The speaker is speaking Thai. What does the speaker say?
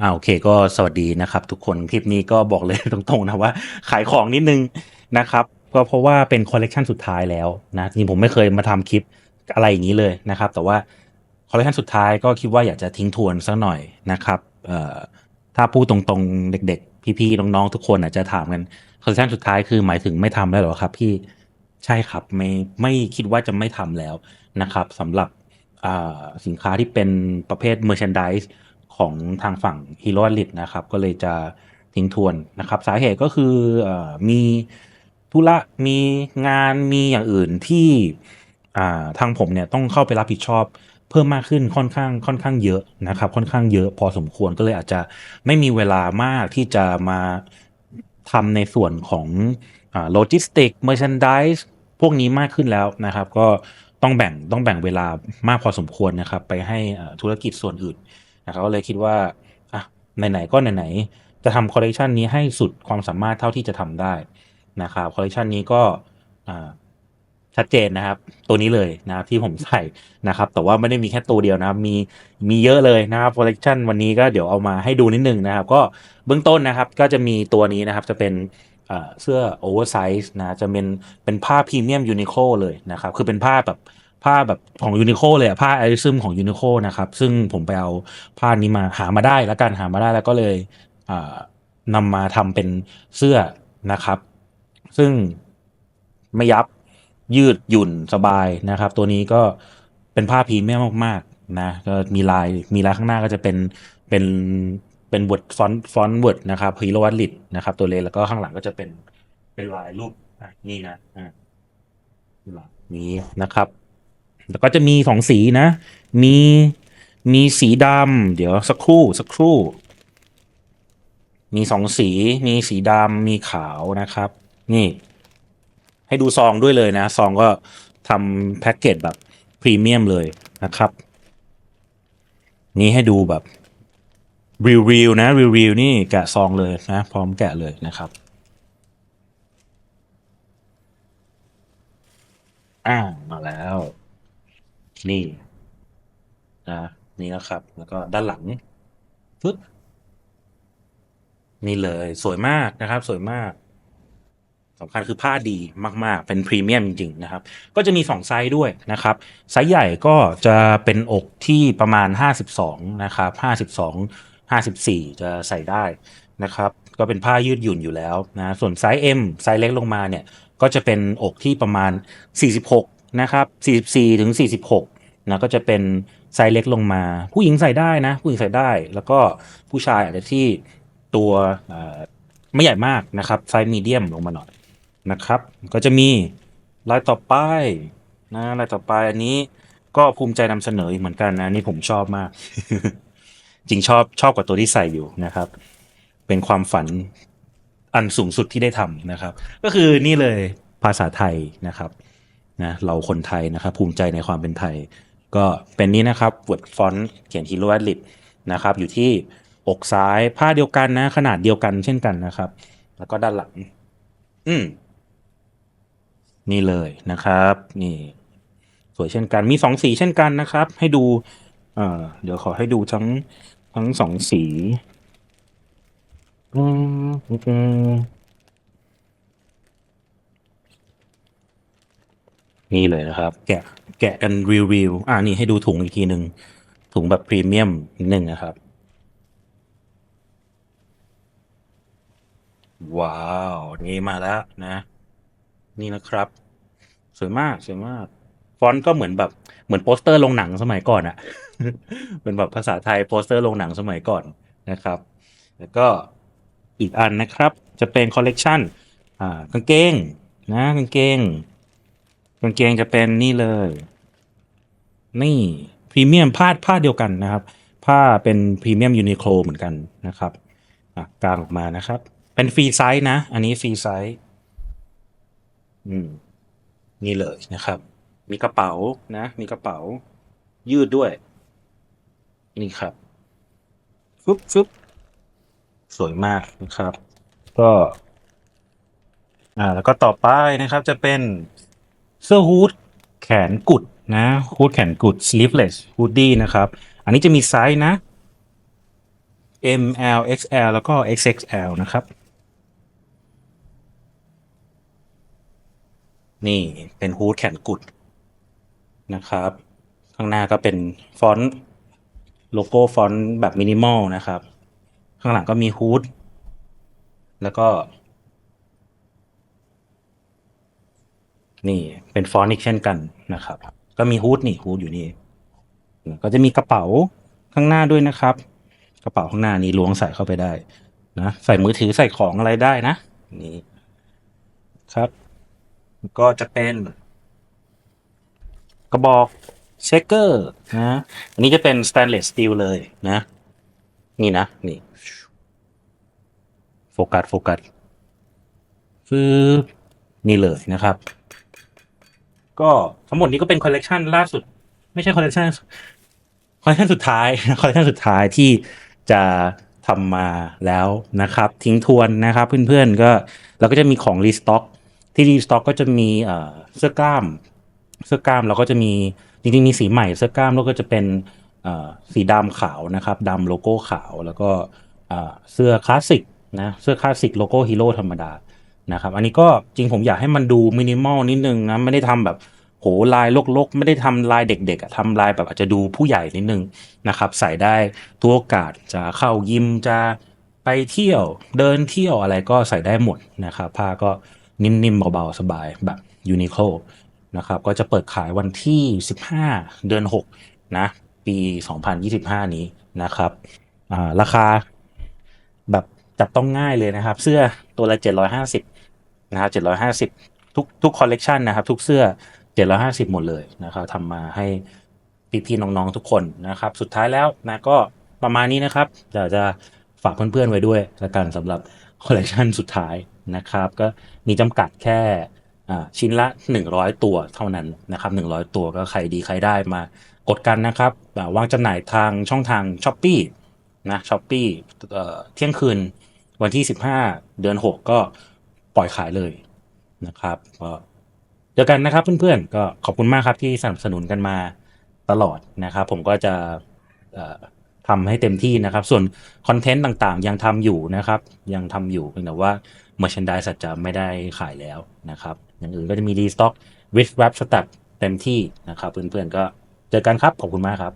อ่าโอเคก็สวัสดีนะครับ ทุกคนคลิปนี้ก็บอกเลยตรงๆนะว่า ขายของนิดนึงนะครับ ก็เพราะว่าเป็นคอลเลกชันสุดท้ายแล้วนะจริงผมไม่เคยมาทำคลิปอะไรอย่างนี้เลยนะครับ แต่ว่าคอลเลกชันสุดท้ายก็คิดว่าอยากจะทิ้งทวนสักหน่อยนะครับเอ่อถ้าพูดตรงๆเด็ก ๆ พี่ๆน้องๆทุกคนอาจจะถามกันคอลเลกชันสุดท้ายคือหมายถึงไม่ทำแล้วหรอครับ พี่ใช่ครับไม่ไม่คิดว่าจะไม่ทำแล้วนะครับสำหรับอ่าสินค้าที่เป็นประเภท merchandise ของทางฝั่ง Hero l i t นะครับ ก็เลยจะทิ้งทวนนะครับ สาเหตุก็คืออมีธุระมีงานมีอย่างอื่นที่ทางผมเนี่ยต้องเข้าไปรับผิดชอบเพิ่มมากขึ้นค่อนข้างค่อนข้างเยอะนะครับ ค่อนข้างเยอะพอสมควรก็เลยอาจจะไม่มีเวลามากที่จะมาทำในส่วนของโลจิสติกเมอร์ชันดิสพวกนี้มากขึ้นแล้วนะครับ ก็ต้องแบ่งต้องแบ่งเวลามากพอสมควรนะครับ ไปให้ธุรกิจส่วนอื่น นะครับก็เลยคิดว่าอะไหนๆก็ไหนๆจะทำคอลเลกชันนี้ให้สุดความสามารถเท่าที่จะทำได้นะครับคอลเลกชันนี้ก็อ่าชัดเจนนะครับ ตัวนี้เลยนะครับที่ผมใส่นะครับ แต่ว่าไม่ได้มีแค่ตัวเดียวนะครับ มีมีเยอะเลยนะครับคอลเลกชันวันนี้ก็เดี๋ยวเอามาให้ดูนิดนึงนะครับ ก็เบื้องต้นนะครับก็จะมีตัวนี้นะครับจะเป็นเอ่อเสื้อโอเวอร์ไซส์นะจะเป็นเป็นผ้าพรีเมียมยูนิโคเลยนะครับ คือเป็นผ้าแบบ ผ้าแบบของยูนิโคเลยอะผ้าไอริซึมของยูนิโคนะครับ ซึ่งผมไปเอาผ้านี้มาหามาได้แล้วกันหามาได้แล้วก็เลยอ่านำมาทำเป็นเสื้อนะครับ ซึ่งไม่ยับยืดหยุ่นสบายนะครับ ตัวนี้ก็เป็นผ้าพรีเมียมมากๆนะก็มีลายมีลายข้างหน้าก็จะเป็นเป็นเป็นวอร์ดฟอนต์ฟอนต์วอร์ดนะครับฮีโรวัตลิดนะครับ ตัวเลแล้วก็ข้างหลังก็จะเป็นเป็นลายรูปนี่นะอ่านี้นะครับ แล้วก็จะมีสองสีนะ มีมีสีดำเดี๋ยวสักครู่สักครู่ มีสองสี มีสีดำมีขาวนะครับ นี่ ให้ดูซองด้วยเลยนะซองก็ทำแพ็กเกจแบบพรีเมียมเลยนะครับ นี่ให้ดูแบบรีวิวนะรีวิวนี่แกะซองเลยนะ พร้อมแกะเลยนะครับอ่ามาแล้ว นี่นะนี่นะครับ แล้วก็ด้านหลังฟึบนี่เลยสวยมากนะครับ สวยมากสำคัญคือผ้าดีมาก ๆ เป็นพรีเมียมจริง ๆ นะครับ ก็จะมี 2 ไซส์ด้วยนะครับ ไซส์ใหญ่ก็จะเป็นอกที่ประมาณ 52 นะครับ 52 54 จะใส่ได้นะครับ ก็เป็นผ้ายืดหยุ่นอยู่แล้วนะ ส่วนไซส์ M ไซส์เล็กลงมาเนี่ย ก็จะเป็นอกที่ประมาณ 46 นะครับ 44 ถึง 46 นะก็จะเป็นไซส์เล็กลงมา ผู้หญิงใส่ได้นะ ผู้หญิงใส่ได้ แล้วก็ผู้ชายอาจจะที่ตัวไม่ใหญ่มากนะครับไซส์มีเดียมลงมาหน่อยนะครับ ก็จะมีลายต่อไปนะลายต่อไปอันนี้ก็ภูมิใจนำเสนออีกเหมือนกันนะนนี่ผมชอบมาก จริงชอบชอบกว่าตัวที่ใส่อยู่นะครับ เป็นความฝันอันสูงสุดที่ได้ทำนะครับ ก็คือนี่เลยภาษาไทยนะครับนะเราคนไทยนะครับ ภูมิใจในความเป็นไทย ก็เป็นนี้นะครับวอร์ดฟอนต์เขียนฮีโร่แอดลิปนะครับอยู่ที่อกซ้ายผ้าเดียวกันนะ ขนาดเดียวกันเช่นกันนะครับ แล้วก็ด้านหลัง อืมนี่เลยนะครับ นี่ สวยเช่นกันมีสองสีเช่นกันนะครับ ให้ดูเอ่อเดี๋ยวขอให้ดูทั้งทั้งสองสีอืมอืมนี่เลยนะครับ แกะ แกะกันรีวิวอ่านี่ให้ดูถุงอีกทีหนึ่งถุงแบบพรีเมียมนิดนึงนะครับ ว้าว นี่มาแล้วนะ นี่นะครับ สวยมากสวยมากฟอนต์ก็เหมือนแบบเหมือนโปสเตอร์ลงหนังสมัยก่อนอะเป็นแบบภาษาไทยโปสเตอร์ลงหนังสมัยก่อนนะครับ แล้วก็อีกอันนะครับ จะเป็นคอลเลกชันอ่ากางเกงนะกางเกงกางเกงจะเป็นนี่เลย นี่พรีเมียมผ้าผ้าเดียวกันนะครับ ผ้าเป็นพรีเมียมยูนิโคลเหมือนกันนะครับอะกางออกมานะครับ เป็นฟรีไซส์นะ อันนี้ฟรีไซส์อืมนี่เลยนะครับ มีกระเป๋านะ มีกระเป๋า ยืดด้วย นี่ครับฟึบฟึบสวยมากนะครับ ก็ อ่า แล้วก็ต่อไปนะครับ จะเป็นเสื้อฮูดแขนกุด นะฮูดแขนกุด sleeveless hoodie นะครับ อันนี้จะมีไซส์นะ M L X L แล้วก็ X X L นะครับ นี่เป็นฮูดแขนกุดนะครับ ข้างหน้าก็เป็นฟอนต์โลโก้ฟอนต์แบบมินิมอลนะครับ ข้างหลังก็มีฮูดแล้วก็ นี่เป็นฟอนต์อีกเช่นกันนะครับ ก็มีฮูดนี่ฮูดอยู่นี่ก็จะมีกระเป๋าข้างหน้าด้วยนะครับ กระเป๋าข้างหน้านี้ล้วงใส่เข้าไปได้นะใส่มือถือใส่ของอะไรได้นะนี่ครับ ก็จะเป็น กระบอกเชคเกอร์นะอันนี้จะเป็นสแตนเลสสตีลเลยนะ นี่นะ นี่ โฟกัสโฟกัสคือนี่เลยนะครับ ก็ทั้งหมดนี้ก็เป็นคอลเลกชันล่าสุด ไม่ใช่คอลเลกชันคอลเลกชันสุดท้ายคอลเลกชันสุดท้ายที่จะทำมาแล้วนะครับ ทิ้งทวนนะครับเพื่อนๆก็เราก็จะมีของรีสต็อกที่รีสต็อกก็จะมีเสื้อกล้าม เสื้อกล้ามเราก็จะมีจริงๆมีสีใหม่เสื้อกล้ามแล้วก็จะเป็นสีดำขาวนะครับดำโลโก้ขาวแล้วก็เสื้อคลาสสิกนะเสื้อคลาสสิกโลโก้ฮีโร่ธรรมดา นะครับ อันนี้ก็จริงผมอยากให้มันดูมินิมอลนิดนึงนะไม่ได้ทำแบบโหลายลกๆ ไม่ได้ทำลายเด็กๆอะทำลายแบบอาจจะดูผู้ใหญ่นิดนึงนะครับ ใส่ได้ทุกโอกาสจะเข้ายิมจะไปเที่ยวเดินเที่ยวอะไรก็ใส่ได้หมดนะครับ ผ้าก็นิ่มๆเบาๆสบายแบบยูนิโคลนะครับ ก็จะเปิดขายวันที่ 15 เดือน 6 นะ ปี 2025 นี้นะครับราคาแบบจับต้องง่ายเลยนะครับ เสื้อตัวละ 750 นะครับ750ทุกทุกคอลเลกชันนะครับทุกเสื้อ750หมดเลยนะครับทำมาให้พี่ๆน้องๆทุกคนนะครับ สุดท้ายแล้วนะก็ประมาณนี้นะครับเดี๋ยวจะฝากเพื่อนๆไว้ด้วยละกันสำหรับคอลเลกชันสุดท้ายนะครับ ก็มีจำกัดแค่ชิ้นละ 100 ตัวเท่านั้นนะครับ100 ตัวก็ใครดีใครได้มากดกันนะครับวางจำหน่ายทางช่องทาง s h อ p e e นะช้อปปี้เที่ยงคืนวันที่ 15 เดือน 6 ก็ ปล่อยขายเลยนะครับก็เจอกันนะครับเพื่อนๆ ก็ขอบคุณมากครับที่สนับสนุนกันมาตลอดนะครับ ผมก็จะทำให้เต็มที่นะครับ ส่วนคอนเทนต์ต่างๆ ยังทำอยู่นะครับ ยังทำอยู่เพียงแต่ว่า merchandise อาจจะไม่ได้ขายแล้วนะครับ อย่างอื่นก็จะมี restock with wrap stack เต็มที่นะครับ เพื่อนๆ ก็เจอกันครับ ขอบคุณมากครับ